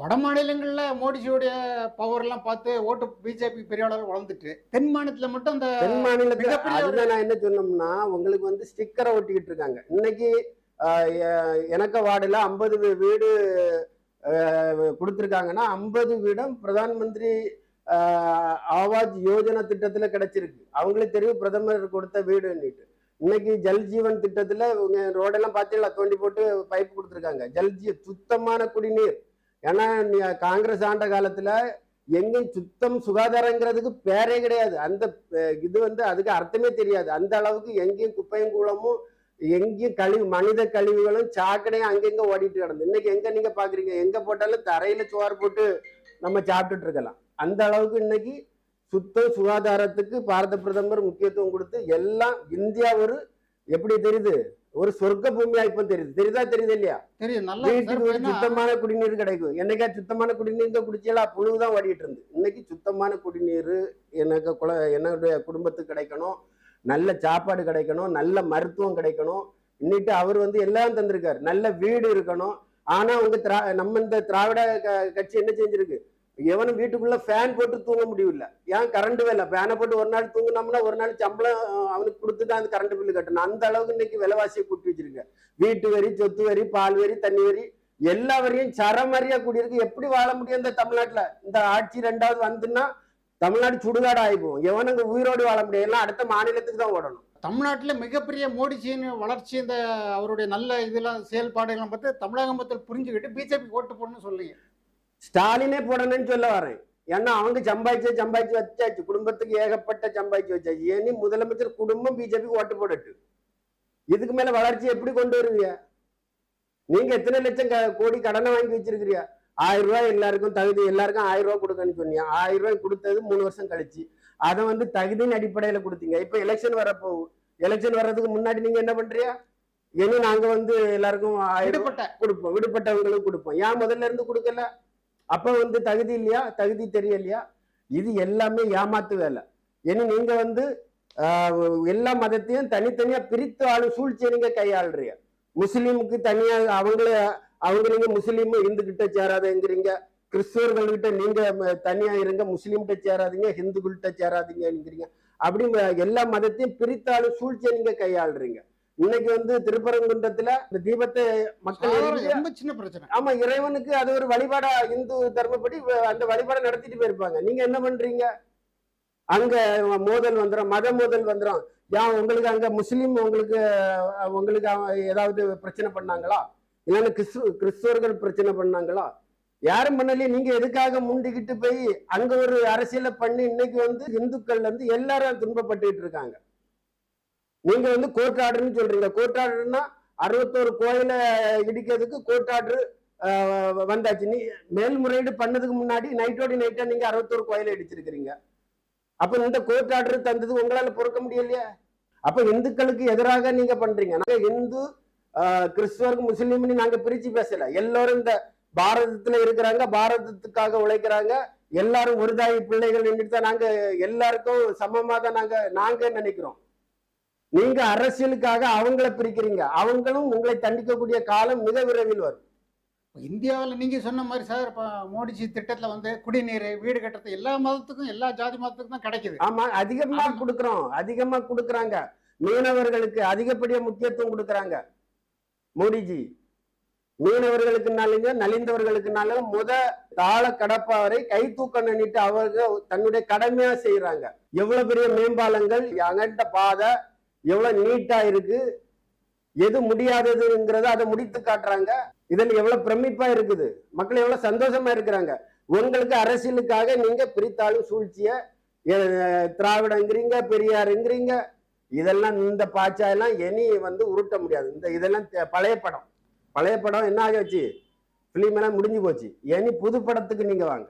வட மாநிலங்கள்ல மோடிஜியோடைய பவர் எல்லாம் பார்த்து ஓட்டு பிஜேபி பெரிய அளவில் வளர்ந்துட்டு தென் மாநிலத்துல மட்டும் அந்த தென் மாநிலத்துல அதுதான் நான் என்ன சொன்னோம்னா உங்களுக்கு வந்து ஸ்டிக்கரை ஒட்டிக்கிட்டு இருக்காங்க. இன்னைக்கு எனக்கு வார்டுல ஐம்பது வீடு கொடுத்திருக்காங்கன்னா ஐம்பது வீடும் பிரதான் மந்திரி ஆவாஸ் யோஜனா திட்டத்துல கிடைச்சிருக்கு. அவங்களுக்கு தெரியும் பிரதமர் கொடுத்த வீடுன்னுட்டு. இன்னைக்கு ஜல் ஜீவன் திட்டத்துல ரோடெல்லாம் பார்த்தீங்களா தோண்டி போட்டு பைப் கொடுத்துருக்காங்க. ஜல் ஜீ சுத்தமான குடிநீர். ஏன்னா காங்கிரஸ் ஆண்ட காலத்துல எங்கேயும் சுத்தம் சுகாதாரங்கிறதுக்கு பேரே கிடையாது. அந்த இது வந்து அதுக்கு அர்த்தமே தெரியாது. அந்த அளவுக்கு எங்கேயும் குப்பையும் கூலமும் எங்கேயும் கழிவு மனித கழிவுகளும் சாக்கடையும் அங்கெங்க ஓடிட்டு கிடந்து. இன்னைக்கு எங்க நீங்க பாக்குறீங்க? எங்க போட்டாலும் தரையில சோறு போட்டு நம்ம சாப்பிட்டுட்டு இருக்கலாம். அந்த அளவுக்கு இன்னைக்கு சுத்தம் சுகாதாரத்துக்கு பாரத பிரதமர் முக்கியத்துவம் கொடுத்து எல்லாம் இந்தியா ஒரு எப்படி தெரியுது? ஒரு சொர்க்க பூமியா இப்ப தெரியுது. தெரியுதா தெரியுது இல்லையா? தெரியும் நல்லா சுத்தமான குடிநீர் கிடைக்கும். என்னைக்கா சுத்தமான குடிநீர் குடிச்சலாம் புழுதான் ஓடிட்டு இருந்து. இன்னைக்கு சுத்தமான குடிநீர் எனக்கு குல என்னுடைய குடும்பத்துக்கு கிடைக்கணும். நல்ல சாப்பாடு கிடைக்கணும். நல்ல மருத்துவம் கிடைக்கணும். இன்னிட்டு அவர் வந்து எல்லாம் தந்திருக்காரு. நல்ல வீடு இருக்கணும். ஆனா உங்க திரா நம்ம இந்த திராவிட கட்சி என்ன செஞ்சிருக்கு? எவனும் வீட்டுக்குள்ள ஃபேன் போட்டு தூங்க முடியல ஏன் கரண்ட் வேலை? ஃபேனை போட்டு ஒரு நாள் தூங்கினோம்னா ஒரு நாள் சம்பளம் அவனுக்கு கொடுத்து தான் அந்த கரண்ட் பில்லு கட்டணும். அந்த அளவுக்கு இன்னைக்கு விலைவாசியை கூட்டி வச்சிருக்க. வீட்டு வரி சொத்து வரி பால் வரி தண்ணி வரி எல்லா வரையும் சரமரியா கூடியிருக்கு. எப்படி வாழ முடியும் இந்த தமிழ்நாட்டுல? இந்த ஆட்சி ரெண்டாவது வந்துன்னா தமிழ்நாடு சுடுகாடு ஆகிப்போம் எவனுங்க உயிரோடு வாழ முடியும். எல்லாம் அடுத்த மாநிலத்துக்கு தான் ஓடணும். தமிழ்நாட்டில் மிகப்பெரிய மோடிஜியின் வளர்ச்சி இந்த அவருடைய நல்ல இதெல்லாம் செயல்பாடுகள்லாம் பார்த்து தமிழக மக்கள் புரிஞ்சுக்கிட்டு பிஜேபி ஓட்டு போடணும்னு சொல்லுங்க ஸ்டாலினே போடணும்னு சொல்ல வரேன். ஏன்னா அவங்க சம்பாதிச்சு சம்பாதிச்சு வச்சாச்சு. குடும்பத்துக்கு ஏகப்பட்ட சம்பாதிச்சு வச்சாச்சு. ஏனி முதலமைச்சர் குடும்பம் பிஜேபிக்கு ஓட்டு போடட்டு இதுக்கு மேல வளர்ச்சி எப்படி கொண்டு வருவீங்க நீங்க எத்தனை லட்சம் க- கோடி கடனை வாங்கி வச்சிருக்கிறீங்க? ஆயிரம் ரூபாய் எல்லாருக்கும் தகுதி எல்லாருக்கும் ஆயிரம் ரூபாய் கொடுக்கணும்னு சொன்னீங்க ஆயிரம் ரூபாய் கொடுத்தது மூணு வருஷம் கழிச்சு. அதை வந்து தகுதியின் அடிப்படையில கொடுத்தீங்க. இப்ப எலெக்ஷன் வரப்போகுது எலெக்ஷன் வர்றதுக்கு முன்னாடி நீங்க என்ன பண்றியா இனி நாங்க வந்து எல்லாருக்கும் விடுபட்ட. கொடுப்போம். விடுபட்டவங்களுக்கு கொடுப்போம். ஏன் முதல்ல இருந்து கொடுக்கல? அப்ப வந்து தகுதி இல்லையா? தகுதி தெரியலையா? இது எல்லாமே ஏமாத்து வேலை. இனி நீங்க வந்து ஆஹ், எல்லா மதத்தையும் தனித்தனியா பிரித்து ஆளும் சூழ்ச்சியை நீங்க கையாளுறீங்க. முஸ்லீமுக்கு தனியா அவங்கள அவங்க நீங்க முஸ்லீம் இந்து கிட்ட சேராதங்கிறீங்க. கிறிஸ்தவர்கள்கிட்ட நீங்க தனியா இருங்க முஸ்லீம்கிட்ட சேராதீங்க ஹிந்துக்கள்கிட்ட சேராதீங்கிறீங்க அப்படி எல்லா மதத்தையும் பிரித்தாலும் சூழ்ச்சியை நீங்க கையாளுறீங்க. இன்னைக்கு வந்து திருப்பரங்குன்றத்துல இந்த தீபத்தை மக்கள் ரொம்ப சின்ன பிரச்சனை. ஆமா இறைவனுக்கு அது ஒரு வழிபாடா இந்து தர்மப்படி அந்த வழிபாடை நடத்திட்டு போயிருப்பாங்க. நீங்க என்ன பண்றீங்க? அங்க மோதல் வந்துடும் மத மோதல் வந்துடும் ஏன் உங்களுக்கு அங்க முஸ்லீம் உங்களுக்கு உங்களுக்கு ஏதாவது பிரச்சனை பண்ணாங்களா? இல்லைன்னா கிறிஸ்து கிறிஸ்துவர்கள் பிரச்சனை பண்ணாங்களா? யாரும் பண்ணலையே நீங்க எதுக்காக முண்டிக்கிட்டு போய் அங்க ஒரு அரசியலை பண்ணி இன்னைக்கு வந்து இந்துக்கள் வந்து எல்லாரும் துன்பப்பட்டுட்டு இருக்காங்க. நீங்க வந்து கோர்ட் ஆர்டர்னு சொல்றீங்க. கோர்ட் ஆர்டர்னா அறுபத்தோரு கோயிலை இடிக்கிறதுக்கு கோர்ட் ஆர்டர் வந்தாச்சு. நீ மேல்முறையீடு பண்ணதுக்கு முன்னாடி நைட்டோட நைட்டா நீங்க அறுபத்தோரு கோயிலை இடிச்சிருக்கிறீங்க. அப்ப இந்த கோர்ட் ஆர்டர் தந்தது உங்களால பொறுக்க முடியலையா? அப்ப இந்துக்களுக்கு எதிராக நீங்க பண்றீங்க. நாங்க இந்து கிறிஸ்துவருக்கு முஸ்லீம்னு நாங்க பிரிச்சு பேசல. எல்லாரும் இந்த பாரதத்துல இருக்கிறாங்க பாரதத்துக்காக உழைக்கிறாங்க. எல்லாரும் ஒரு தாய் பிள்ளைகள் தான் நாங்க எல்லாருக்கும் சமமா தான் நாங்க நாங்க நினைக்கிறோம். நீங்க அரசியலுக்காக அவங்கள பிரிக்கிறீங்க. அவங்களும் உங்களை தண்டிக்கக்கூடிய காலம் மிக விரைவில் வரும். இந்தியாவில் நீங்க சொன்ன மாதிரி சார் இப்போ மோடிஜி திட்டத்துல வந்து குடிநீர் வீடு கட்டுறது எல்லா மதத்துக்கும் எல்லா ஜாதி மதத்துக்கும் தான் கிடைக்குது. ஆமா அதிகமா ஆமா. கொடுக்கறோம். அதிகமா கொடுக்கறாங்க. மீனவர்களுக்கு அதிகப்படியா முக்கியத்துவம் கொடுக்கறாங்க மோடிஜி. மீனவர்களுக்குனாலுங்க நலிந்தவர்களுக்குனால முத தாள கடப்பாரை கை தூக்க நின்னுட்டு அவர்கள் தன்னுடைய கடமையா செய்யறாங்க எவ்வளவு பெரிய மேம்பாலங்கள்? அகண்ட பாதை எவ்வளவு நீட்டா இருக்கு? எது முடியாததுங்கிறத அதை முடித்து காட்டுறாங்க. இதில் எவ்வளவு பிரமிப்பா இருக்குது? மக்கள் எவ்வளவு சந்தோஷமா இருக்கிறாங்க? உங்களுக்கு அரசியலுக்காக நீங்க பிரித்தாளும் சூழ்ச்சிய திராவிடங்கிறீங்க பெரியாருங்கிறீங்க. இதெல்லாம் இந்த பாச்சா இனி வந்து உருட்ட முடியாது. இந்த இதெல்லாம் பழைய படம். பழைய படம் என்ன ஆகிடுச்சு ஃபிலிம் எல்லாம் முடிஞ்சு போச்சு. இனி புது படத்துக்கு நீங்க வாங்க.